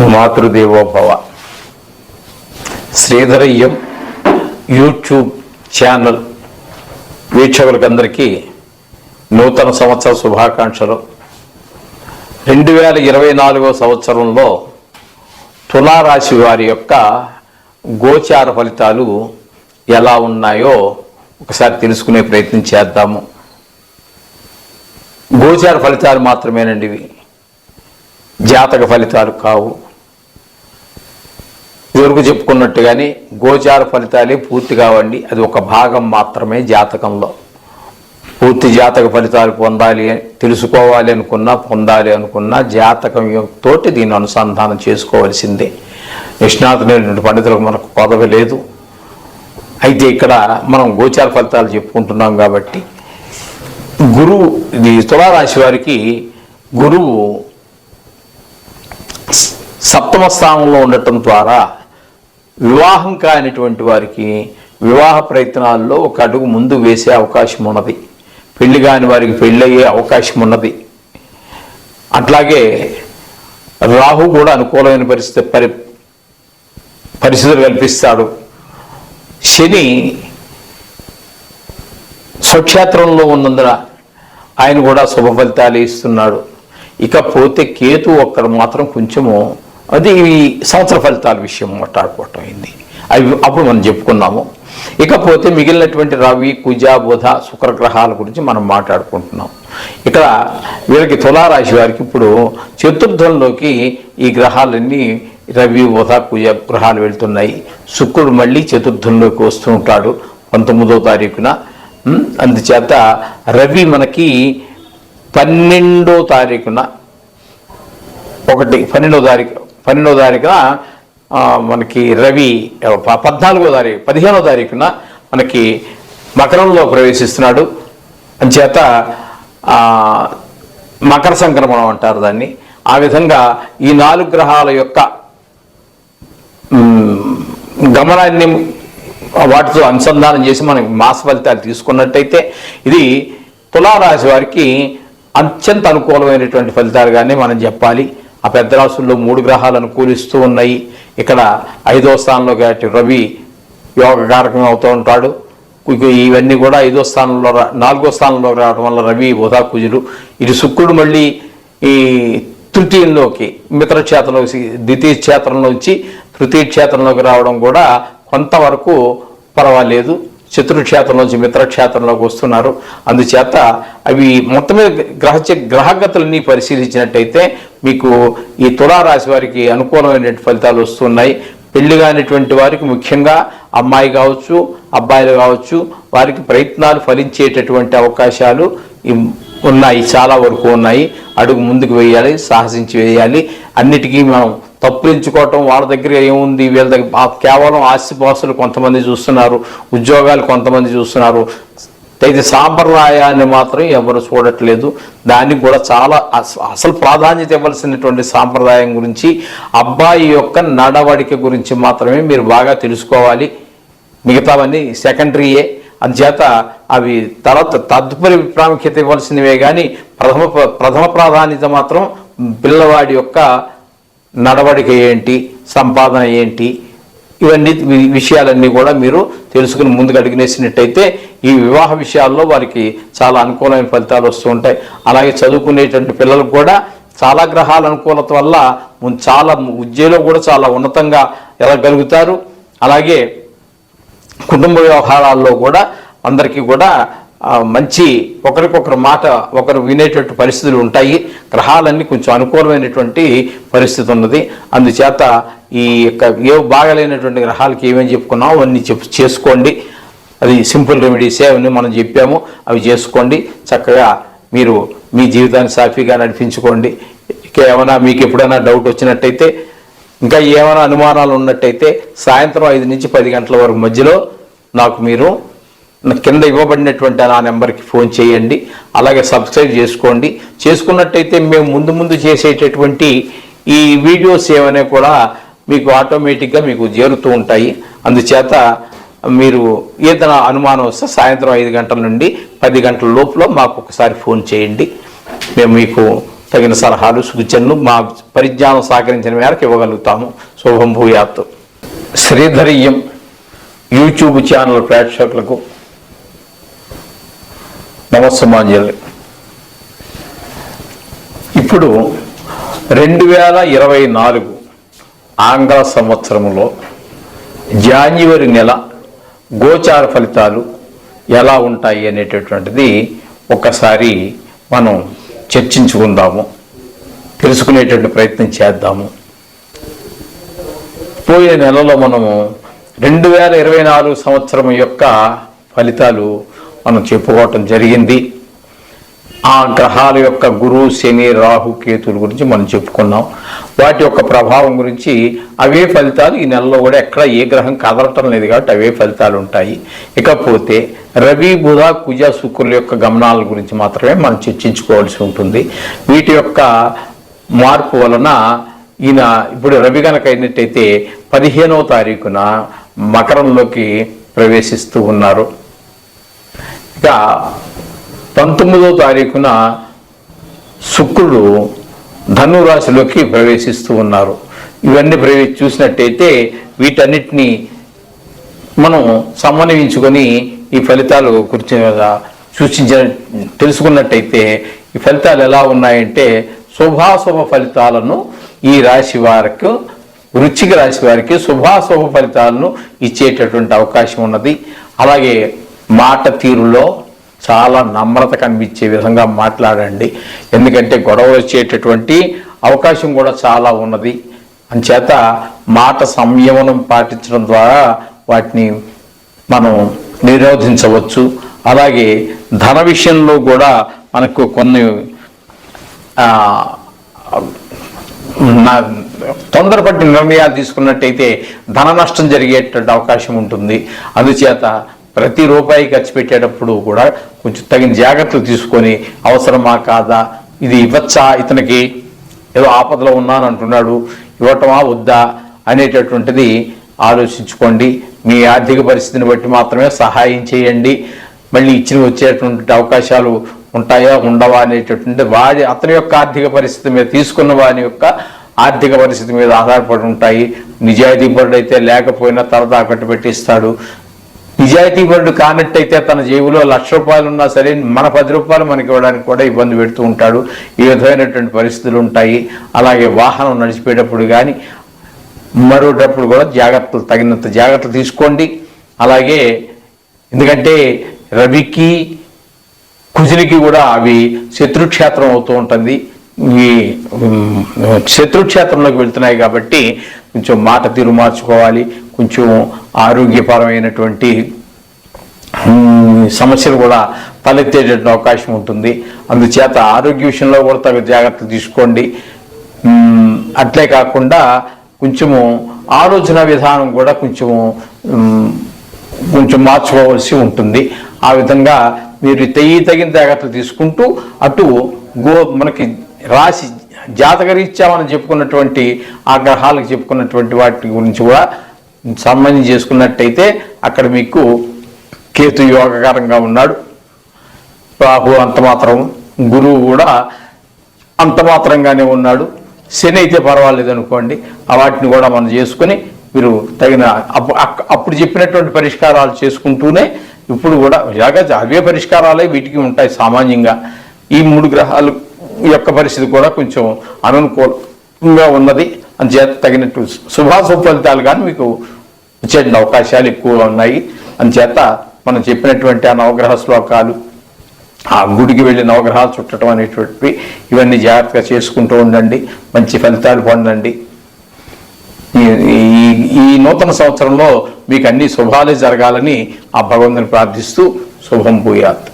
మాతృదేవోభవ. శ్రీధరయ్యం YouTube channel వీక్షకులకందరికీ నూతన సంవత్సర శుభాకాంక్షలు. రెండు వేల ఇరవై నాలుగో సంవత్సరంలో తులారాశి వారి యొక్క గోచార ఫలితాలు ఎలా ఉన్నాయో ఒకసారి తెలుసుకునే ప్రయత్నం చేద్దాము. గోచార ఫలితాలు మాత్రమేనండి ఇవి. జాతక ఫలితాలు కావు. ఇదివరకు చెప్పుకున్నట్టుగానే గోచార ఫలితాలే పూర్తి కావండి. అది ఒక భాగం మాత్రమే జాతకంలో. పూర్తి జాతక ఫలితాలు పొందాలి అని- తెలుసుకోవాలి అనుకున్నా పొందాలి అనుకున్నా జాతకం తోటి దీన్ని అనుసంధానం చేసుకోవాల్సిందే. నిష్ణాతులైనటువంటి పండితులకు మనకు పదవి లేదు. అయితే ఇక్కడ మనం గోచార ఫలితాలు చెప్పుకుంటున్నాం కాబట్టి గురువు ఇది తులారాశి వారికి గురువు సప్తమ స్థానంలో ఉండటం ద్వారా వివాహం కానిటువంటి వారికి వివాహ ప్రయత్నాల్లో ఒక అడుగు ముందు వేసే అవకాశం ఉన్నది. పెళ్ళి కాని వారికి పెళ్ళయ్యే అవకాశం ఉన్నది. అట్లాగే రాహు కూడా అనుకూలమైన పరిస్థితి పరి పరిస్థితులు కల్పిస్తాడు. శని స్వక్షేత్రంలో ఉన్నందున ఆయన కూడా శుభ ఫలితాలు ఇస్తున్నాడు. ఇకపోతే కేతు ఒక్కడ మాత్రం కొంచెము అది ఈ సంవత్సర ఫలితాల విషయం మాట్లాడుకోవటం అయింది. అవి అప్పుడు మనం చెప్పుకున్నాము. ఇకపోతే మిగిలినటువంటి రవి కుజ బుధ శుక్ర గ్రహాల గురించి మనం మాట్లాడుకుంటున్నాం. ఇక్కడ వీళ్ళకి తులారాశి వారికి ఇప్పుడు చతుర్థంలోకి ఈ గ్రహాలన్నీ రవి బుధ కుజ గ్రహాలు వెళ్తున్నాయి. శుక్రుడు మళ్ళీ చతుర్థంలోకి వస్తూ ఉంటాడు పంతొమ్మిదో తారీఖున. అందుచేత రవి మనకి పన్నెండో తారీఖున ఒకటి పన్నెండో తారీఖు పన్నెండో తారీఖున మనకి రవి పద్నాలుగో తారీఖు పదిహేనో తారీఖున మనకి మకరంలో ప్రవేశిస్తున్నాడు. అంచేత మకర సంక్రమణం అంటారు దాన్ని. ఆ విధంగా ఈ నాలుగు గ్రహాల యొక్క గమనాన్ని వాటితో అనుసంధానం చేసి మనం మాస ఫలితాలు తీసుకున్నట్టయితే ఇది తులారాశి వారికి అత్యంత అనుకూలమైనటువంటి ఫలితాలుగానే మనం చెప్పాలి. ఆ పెద్ద రాశుల్లో మూడు గ్రహాలు అనుకూలిస్తూ ఉన్నాయి. ఇక్కడ ఐదో స్థానంలో కాబట్టి రవి యోగకారకం అవుతూ ఉంటాడు. ఇవన్నీ కూడా ఐదో స్థానంలో రా- నాలుగో స్థానంలో రావడం వల్ల రవి బుధ కుజులు ఇది శుక్రుడు మళ్ళీ ఈ తృతీయంలోకి మిత్ర క్షేత్రంలోకి ద్వితీయ క్షేత్రంలోంచి తృతీయ క్షేత్రంలోకి రావడం కూడా కొంతవరకు పర్వాలేదు. శత్రుక్షేత్రంలోంచి మిత్రక్షేత్రంలోకి వస్తున్నారు. అందుచేత అవి మొత్తం మీద గ్రహచ గ్రహగతులన్నీ పరిశీలించినట్టయితే మీకు ఈ తులారాశి వారికి అనుకూలమైన ఫలితాలు వస్తున్నాయి. పెళ్ళి కానిటువంటి వారికి ముఖ్యంగా అమ్మాయి కావచ్చు అబ్బాయిలు కావచ్చు వారికి ప్రయత్నాలు ఫలించేటటువంటి అవకాశాలు ఉన్నాయి చాలా వరకు ఉన్నాయి. అడుగు ముందుకు వేయాలి సాహసించి వేయాలి. అన్నిటికీ మనం తప్పులించుకోవటం వాళ్ళ దగ్గర ఏముంది? వీళ్ళ దగ్గర కేవలం ఆస్తిపాస్తులు కొంతమంది చూస్తున్నారు ఉద్యోగాలు కొంతమంది చూస్తున్నారు. అయితే సాంప్రదాయాన్ని మాత్రం ఎవరు చూడట్లేదు. దానికి కూడా చాలా అసలు ప్రాధాన్యత ఇవ్వాల్సినటువంటి సాంప్రదాయం గురించి అబ్బాయి యొక్క నడవడిక గురించి మాత్రమే మీరు బాగా తెలుసుకోవాలి. మిగతావన్నీ సెకండరీయే. అందుచేత అవి తర్వాత తదుపరి ప్రాముఖ్యత ఇవ్వాల్సినవే కానీ ప్రథమ ప్రథమ ప్రాధాన్యత మాత్రం పిల్లవాడి యొక్క నడవడిక ఏంటి సంపాదన ఏంటి ఇవన్నీ వి- విషయాలన్నీ కూడా మీరు తెలుసుకుని ముందుకు అడిగినేసినట్టయితే ఈ వివాహ విషయాల్లో వారికి చాలా అనుకూలమైన ఫలితాలు వస్తూ ఉంటాయి. అలాగే చదువుకునేటువంటి పిల్లలకు కూడా చాలా గ్రహాల అనుకూలత వల్ల చాలా ఉద్యోగంలో కూడా చాలా ఉన్నతంగా ఎదగలుగుతారు. అలాగే కుటుంబ వ్యవహారాల్లో కూడా అందరికీ కూడా మంచి ఒకరికొకరు మాట ఒకరు వినేటట్టు పరిస్థితులు ఉంటాయి. గ్రహాలన్నీ కొంచెం అనుకూలమైనటువంటి పరిస్థితి ఉన్నది. అందుచేత ఈ యొక్క ఏ బాగలేనటువంటి గ్రహాలకి ఏమేమి చెప్పుకున్నామో అవన్నీ చెప్పు చేసుకోండి. అది సింపుల్ రెమెడీసే అవన్నీ మనం చెప్పాము. అవి చేసుకోండి. చక్కగా మీరు మీ జీవితాన్ని సాఫీగా నడిపించుకోండి. ఇక ఏమైనా మీకు ఎప్పుడైనా డౌట్ వచ్చినట్టయితే ఇంకా ఏమైనా అనుమానాలు ఉన్నట్టయితే సాయంత్రం ఐదు నుంచి పది గంటల వరకు మధ్యలో నాకు మీరు కింద ఇవ్వబడినటువంటి ఆ నెంబర్కి ఫోన్ చేయండి. అలాగే సబ్స్క్రైబ్ చేసుకోండి. చేసుకున్నట్టయితే మేము ముందు ముందు చేసేటటువంటి ఈ వీడియోస్ ఏమైనా కూడా మీకు ఆటోమేటిక్గా మీకు చేరుతూ ఉంటాయి. అందుచేత మీరు ఏదైనా అనుమానం వస్తే సాయంత్రం ఐదు గంటల నుండి పది గంటల లోపల మాకు ఒకసారి ఫోన్ చేయండి. మేము మీకు తగిన సలహాలు సూచనలు మా పరిజ్ఞానం సహకరించిన మేరకు ఇవ్వగలుగుతాము. శుభం భూయాత్. శ్రీధరియం యూట్యూబ్ ఛానల్ ప్రేక్షకులకు నమస్సమాంజలి ఇప్పుడు రెండు వేల ఇరవై నాలుగు ఆంగ్ల సంవత్సరంలో జాన్యువరి నెల గోచార ఫలితాలు ఎలా ఉంటాయి అనేటటువంటిది ఒకసారి మనం చర్చించుకుందాము. తెలుసుకునేటువంటి ప్రయత్నం చేద్దాము. పోయిన నెలలో మనము రెండు వేల ఇరవై నాలుగు సంవత్సరం యొక్క ఫలితాలు మనం చెప్పుకోవటం జరిగింది. ఆ గ్రహాల యొక్క గురు శని రాహు కేతుల గురించి మనం చెప్పుకున్నాం. వాటి యొక్క ప్రభావం గురించి అవే ఫలితాలు ఈ నెలలో కూడా ఎక్కడ ఏ గ్రహం కదలటం లేదు కాబట్టి అవే ఫలితాలు ఉంటాయి. ఇకపోతే రవి బుధ కుజ శుక్రుల యొక్క గమనాల గురించి మాత్రమే మనం చర్చించుకోవాల్సి ఉంటుంది. వీటి యొక్క మార్పు వలన ఈయన ఇప్పుడు రవి కనుక అయినట్టయితే పదిహేనవ తారీఖున మకరంలోకి ప్రవేశిస్తూ ఉన్నారు. ఇక పంతొమ్మిదో తారీఖున శుక్రుడు ధను రాశిలోకి ప్రవేశిస్తూ ఉన్నారు. ఇవన్నీ ప్రవేశ చూసినట్టయితే వీటన్నిటిని మనం సమన్వయించుకొని ఈ ఫలితాలు గురించి సూచించ తెలుసుకున్నట్టయితే ఈ ఫలితాలు ఎలా ఉన్నాయంటే శుభాశుభ ఫలితాలను ఈ రాశి వారికి వృచ్చిక రాశి వారికి శుభాశుభ ఫలితాలను ఇచ్చేటటువంటి అవకాశం ఉన్నది. అలాగే మాట తీరులో చాలా నమ్రత కనిపించే విధంగా మాట్లాడండి. ఎందుకంటే గొడవ వచ్చేటటువంటి అవకాశం కూడా చాలా ఉన్నది. అంచేత మాట సంయమనం పాటించడం ద్వారా వాటిని మనం నిరోధించవచ్చు. అలాగే ధన విషయంలో కూడా మనకు కొన్ని తొందరపడి నిర్ణయాలు తీసుకున్నట్టయితే ధన నష్టం జరిగేటువంటి అవకాశం ఉంటుంది. అందుచేత ప్రతి రూపాయి ఖర్చు పెట్టేటప్పుడు కూడా కొంచెం తగిన జాగ్రత్తలు తీసుకొని అవసరమా కాదా ఇది ఇవ్వచ్చా ఇతనికి ఏదో ఆపదలో ఉన్నాను అంటున్నాడు ఇవ్వటమా వద్దా అనేటటువంటిది ఆలోచించుకోండి. మీ ఆర్థిక పరిస్థితిని బట్టి మాత్రమే సహాయం చేయండి. మళ్ళీ ఇచ్చిన వచ్చేటువంటి అవకాశాలు ఉంటాయా ఉండవా అనేటటువంటి వాడి అతని యొక్క ఆర్థిక పరిస్థితి మీద తీసుకున్న వాని యొక్క ఆర్థిక పరిస్థితి మీద ఆధారపడి ఉంటాయి. నిజాయితీపరుడు అయితే లేకపోయినా తరదా కట్టు పెట్టిస్తాడు. నిజాయితీపరుడు కానట్టయితే తన జేబులో లక్ష రూపాయలు ఉన్నా సరే మన పది రూపాయలు మనకి ఇవ్వడానికి కూడా ఇబ్బంది పెడుతూ ఉంటాడు. ఈ విధమైనటువంటి పరిస్థితులు ఉంటాయి. అలాగే వాహనం నడిచిపోయేటప్పుడు కానీ మరోటప్పుడు కూడా జాగ్రత్తలు తగినంత జాగ్రత్తలు తీసుకోండి. అలాగే ఎందుకంటే రవికి కుజునికి కూడా అవి శత్రుక్షేత్రం అవుతూ ఉంటుంది. ఈ శత్రుక్షేత్రంలోకి వెళ్తున్నాయి కాబట్టి కొంచెం మాట తీరు మార్చుకోవాలి కొంచెం ఆరోగ్యపరమైనటువంటి సమస్యలు కూడా తలెత్తేటటువంటి అవకాశం ఉంటుంది. అందుచేత ఆరోగ్య విషయంలో కూడా తగు జాగ్రత్తలు తీసుకోండి. అట్లే కాకుండా కొంచెము ఆలోచన విధానం కూడా కొంచెము కొంచెం మార్చుకోవాల్సి ఉంటుంది. ఆ విధంగా మీరు తెయ్యి తగిన జాగ్రత్తలు తీసుకుంటూ అటు గో మనకి రాశి జాతకరీత్యా మనం చెప్పుకున్నటువంటి ఆ గ్రహాలకు చెప్పుకున్నటువంటి వాటి గురించి కూడా సంబంధం చేసుకున్నట్టయితే అక్కడ మీకు కేతు యోగకరంగా ఉన్నాడు. రాహు అంత మాత్రం గురువు కూడా అంత మాత్రంగానే ఉన్నాడు. శని అయితే పర్వాలేదు అనుకోండి. వాటిని కూడా మనం చేసుకుని మీరు తగిన అప్పు- అప్పుడు చెప్పినటువంటి పరిష్కారాలు చేసుకుంటూనే ఇప్పుడు కూడా ఇలాగ అవే పరిష్కారాలే వీటికి ఉంటాయి సామాన్యంగా. ఈ మూడు గ్రహాలు యొక్క పరిస్థితి కూడా కొంచెం అననుకూలంగా ఉన్నది. అందుచేత తగినట్టు శుభాశుభ ఫలితాలు కానీ మీకు వచ్చే అవకాశాలు ఎక్కువగా ఉన్నాయి. అందుచేత మనం చెప్పినటువంటి ఆ నవగ్రహ శ్లోకాలు ఆ గుడికి వెళ్ళి నవగ్రహాలు చుట్టడం అనేటువంటివి ఇవన్నీ జాగ్రత్తగా చేసుకుంటూ ఉండండి. మంచి ఫలితాలు పొందండి. ఈ- ఈ నూతన సంవత్సరంలో మీకు అన్ని శుభాలే జరగాలని ఆ భగవంతుని ప్రార్థిస్తూ శుభం భూయాత్.